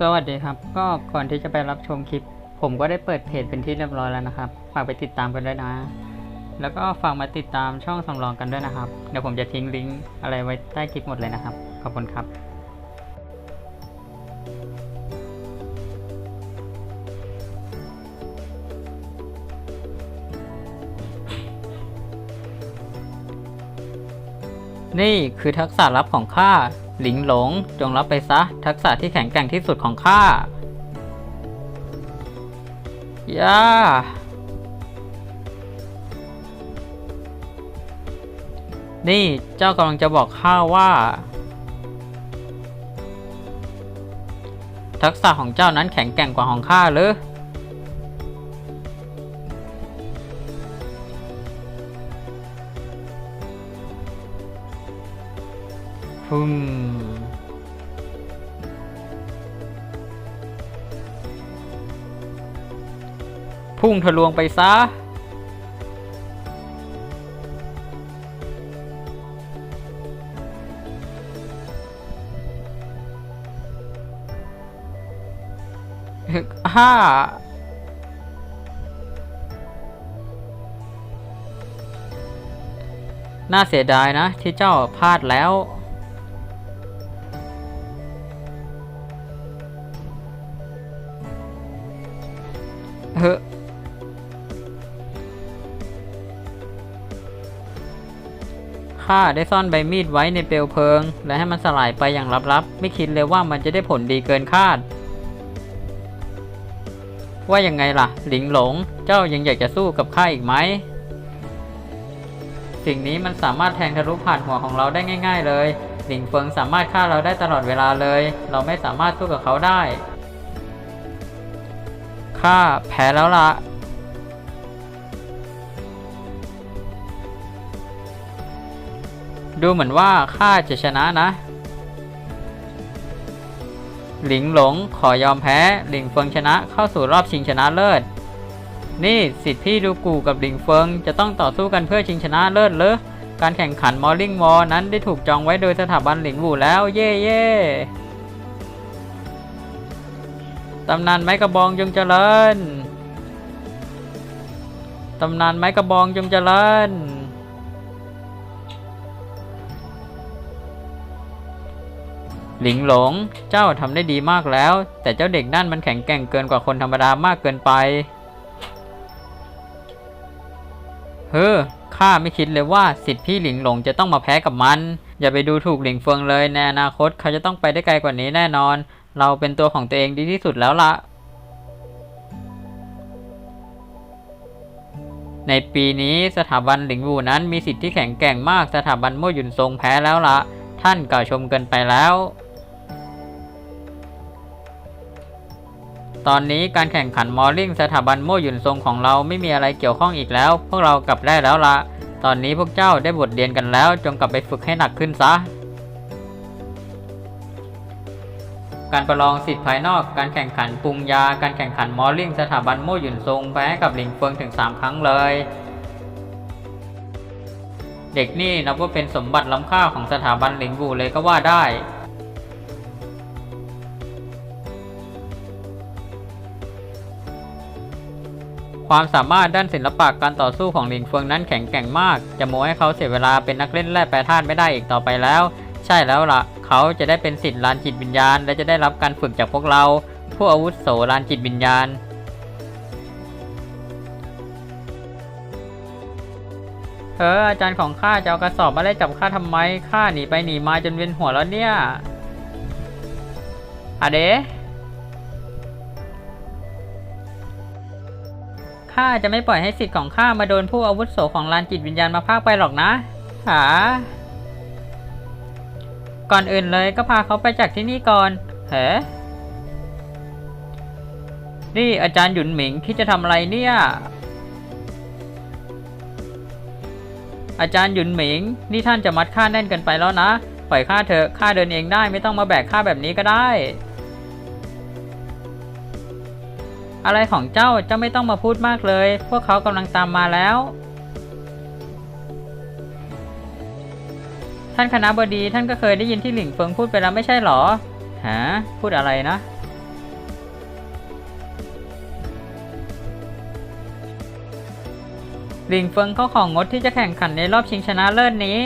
สวัสดีครับ ก็ก่อนที่จะไปรับชมคลิป ผมก็ได้เปิดเพจเป็นที่เรียบร้อยแล้วนะครับ ฝากไปติดตามกันด้วยนะ แล้วก็ฝากมาติดตามช่องสำรองกันด้วยนะครับ เดี๋ยวผมจะทิ้งลิงก์อะไรไว้ใต้คลิปหมดเลยนะครับ ขอบคุณครับนี่คือทักษะลับของข้า หลิงหลง จงรับไปซะ ทักษะที่แข็งแกร่งที่สุดของข้า ย่า นี่เจ้ากำลังจะบอกข้าว่า ทักษะของเจ้านั้นแข็งแกร่งกว่าของข้าหรือ ฮึมพุ่งทะลวงไปซะ ห้าน่าเสียดายนะที่เจ้าพลาดแล้ว ข้าได้ซ่อนใบมีดไว้ในเปลวเพลิง และให้มันสลายไปอย่างลับๆ ไม่คิดเลยว่ามันจะได้ผลดีเกินคาด ว่ายังไงล่ะ หลิงหลง เจ้ายังอยากจะสู้กับข้าอีกไหม สิ่งนี้มันสามารถแทงทะลุผ่านหัวของเราได้ง่าย ๆ เลย หลิงเฟิงสามารถฆ่าเราได้ตลอดเวลาเลย เราไม่สามารถสู้กับเขาได้ข้าแพ้แล้วละ ดูเหมือนว่าข้าจะชนะนะ หลิงหลงขอยอมแพ้ หลิงเฟิงชนะเข้าสู่รอบชิงชนะเลิศ นี่สิทธิพี่ดูกูกับหลิงเฟิงจะต้องต่อสู้กันเพื่อชิงชนะเลิศหรือการแข่งขันมอลลิงวอลนั้นได้ถูกจองไว้โดยสถาบันหลิงวูแล้ว เย่เย่ตำนานไม้กระบองจงเจริญ ตำนานไม้กระบองจงเจริญ หลิงหลง เจ้าทำได้ดีมากแล้ว แต่เจ้าเด็กนั่นมันแข็งแกร่งเกินกว่าคนธรรมดามากเกินไป เฮ้อ ข้าไม่คิดเลยว่าสิทธิพี่หลิงหลงจะต้องมาแพ้กับมัน อย่าไปดูถูกหลิงเฟิงเลย ในอนาคตเขาจะต้องไปได้ไกลกว่านี้แน่นอน เราเป็นตัวของตัวเองดีที่สุดแล้วละในปีนี้สถาบันหลิงวูนั้นมีสิทธิที่แข็งแกร่งมากสถาบันโมยุนซงแพ้แล้วละท่านกล่าวชมเกินไปแล้ว ตอนนี้การแข่งขันมอลลิงสถาบันโม่หยุนซงของเราไม่มีอะไรเกี่ยวข้องอีกแล้ว พวกเรากลับได้แล้วละตอนนี้พวกเจ้าได้บทเรียนกันแล้ว จงกลับไปฝึกให้หนักขึ้นซะ การประลองสิทธิ์ภายนอก การแข่งขันปรุงยา การแข่งขันมอลลิงสถาบันโม่หยุนซงแพ้กับหลิงเฟิงถึง 3 ครั้งเลย เด็กนี่นับว่าเป็นสมบัติล้ำค่าของสถาบันหลิงบูเลยก็ว่าได้ ความสามารถด้านศิลปะการต่อสู้ของหลิงเฟิงนั้นแข็งแกร่งมาก จะโมให้เขาเสียเวลาเป็นนักเล่นแร่แปรธาตุไม่ได้อีกต่อไปแล้ว ใช่แล้วล่ะ เขาจะได้เป็นสิทธิ์ลานจิตวิญญาณ และจะได้รับการฝึกจากพวกเรา ผู้อาวุโสลานจิตวิญญาณ เอออาจารย์ของข้าจะเอากระสอบมาไล่จับข้าทำไมข้าหนีไปหนีมาจนเวียนหัวแล้วเนี่ยอะเด ข้าจะไม่ปล่อยให้สิทธิ์ของข้ามาโดนผู้อาวุโสของลานจิตวิญญาณมาพากไปหรอกนะหาก่อนอื่นเลยก็พาเขาไปจากที่นี่ก่อนเฮ้นี่อาจารย์หยุนหมิงคิดจะทำอะไรเนี่ย อาจารย์หยุนหมิง นี่ท่านจะมัดข้าแน่นเกินไปแล้วนะ ปล่อยข้าเถอะข้าเดินเองได้ไม่ต้องมาแบกข้าแบบนี้ก็ได้ อะไรของเจ้าเจ้าไม่ต้องมาพูดมากเลย พวกเขากำลังตามมาแล้ว ท่านคณะบดีท่านก็เคยได้ยินที่หลิงเฟิงพูดไปแล้วไม่ใช่หรอฮะพูดอะไรนะหลิงเฟิงเขาของงดที่จะแข่งขันในรอบชิงชนะเลิศนี้